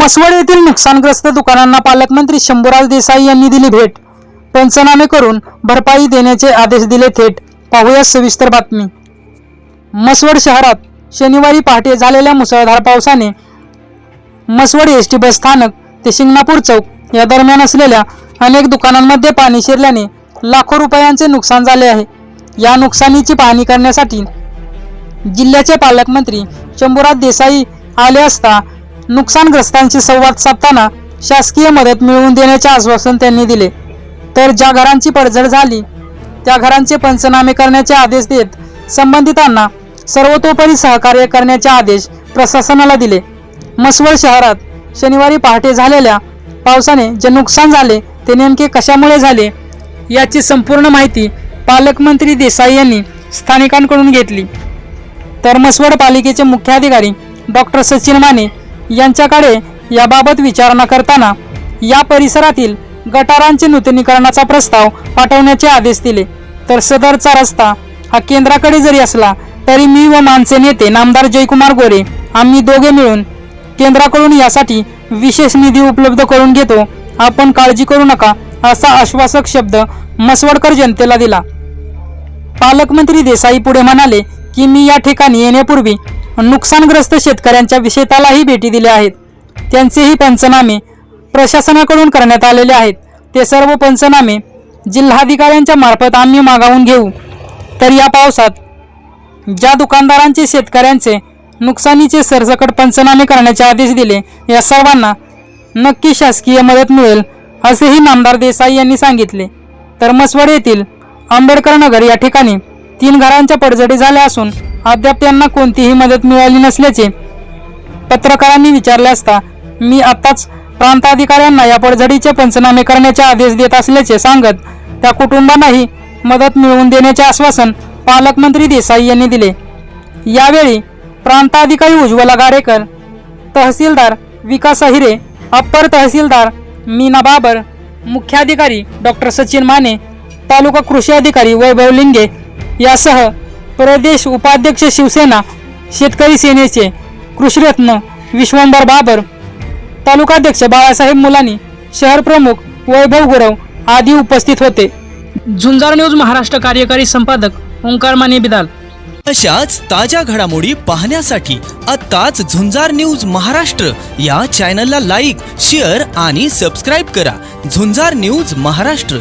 मसवड येथील नुकसानग्रस्त दुकानांना पालकमंत्री शंभूराज देसाई यांनी दिली भेट. पंचनामे करून भरपाई देण्याचे आदेश दिले थेट. पाहूया सविस्तर बातमी. मसवड शहरात शनिवारी पहाटे झालेल्या मुसळधार पावसाने मसवड एस टी बस स्थानक ते शिंगणापूर चौक या दरम्यान असलेल्या अनेक दुकानांमध्ये पाणी शिरल्याने लाखो रुपयांचे नुकसान झाले आहे. या नुकसानीची पाहणी करण्यासाठी जिल्ह्याचे पालकमंत्री शंभूराज देसाई आले असता नुकसानग्रस्तांशी संवाद साधताना शासकीय मदत मिळवून देण्याचे आश्वासन त्यांनी दिले. तर ज्या घरांची पडझड झाली त्या घरांचे पंचनामे करण्याचे आदेश देत संबंधितांना सर्वतोपरी सहकार्य करण्याचे आदेश प्रशासनाला दिले. मसवड शहरात शनिवारी पहाटे झालेल्या पावसाने जे नुकसान झाले ते नेमके कशामुळे झाले याची संपूर्ण माहिती पालकमंत्री देसाई यांनी स्थानिकांकडून घेतली. तर मसवड पालिकेचे मुख्याधिकारी डॉक्टर सचिन माने यांच्याकडे याबाबत विचारणा करताना या परिसरातील गटारांचे नूतनीकरणाचा प्रस्ताव पाठवण्याचे आदेश दिले. तर सदरचा रस्ता हा केंद्राकडे जरी असला तरी मी व मानसे नेते नामदार जयकुमार गोरे आम्ही दोघे मिळून केंद्राकडून यासाठी विशेष निधी उपलब्ध करून घेतो. आपण काळजी करू नका असा आश्वासक शब्द मसवडकर जनतेला दिला. पालकमंत्री देसाई पुढे म्हणाले की मी या ठिकाणी येण्यापूर्वी नुकसानग्रस्त शेतकऱ्यांच्या शेतालाही भेटी दिल्या आहेत. त्यांचेही पंचनामे प्रशासनाकडून करण्यात आलेले आहेत. ते सर्व पंचनामे जिल्हाधिकाऱ्यांच्या मार्फत आम्ही मागावून घेऊ. तर या पावसात ज्या दुकानदारांचे शेतकऱ्यांचे नुकसानीचे सरसकट पंचनामे करण्याचे आदेश दिले या सर्वांना नक्की शासकीय मदत मिळेल असेही नामदार देसाई यांनी सांगितले. तर मसवड येथील आंबेडकर नगर या ठिकाणी तीन घरांच्या पडझडी झाल्या असून अद्याप त्यांना कोणतीही मदत मिळाली नसल्याचे पत्रकारांनी विचारले असता मी आत्ताच प्रांताधिकाऱ्यांना या पडझडीचे पंचनामे करण्याचे आदेश देत असल्याचे सांगत त्या कुटुंबांनाही मदत मिळवून देण्याचे आश्वासन पालकमंत्री देसाई यांनी दिले. यावेळी प्रांताधिकारी उज्ज्वला गारेकर तहसीलदार विकास अहिरे अप्पर तहसीलदार मीना बाबर मुख्याधिकारी डॉक्टर सचिन माने तालुका कृषी अधिकारी वैभव लिंगे यासह प्रदेश उपाध्यक्ष शिवसेना शेतकरी सेनेचे कृषीरत्न विश्वंभर बाबर तालुकाध्यक्ष बाळासाहेब मुलानी शहर प्रमुख वैभव गुरव आदी उपस्थित होते. झुंजार न्यूज महाराष्ट्र कार्यकारी संपादक ओंकार माने बिदाल. अशाच ताज्या घडामोडी पाहण्यासाठी आत्ताच झुंजार न्यूज महाराष्ट्र या चॅनलला लाईक शेअर आणि सबस्क्राईब करा. झुंजार न्यूज महाराष्ट्र.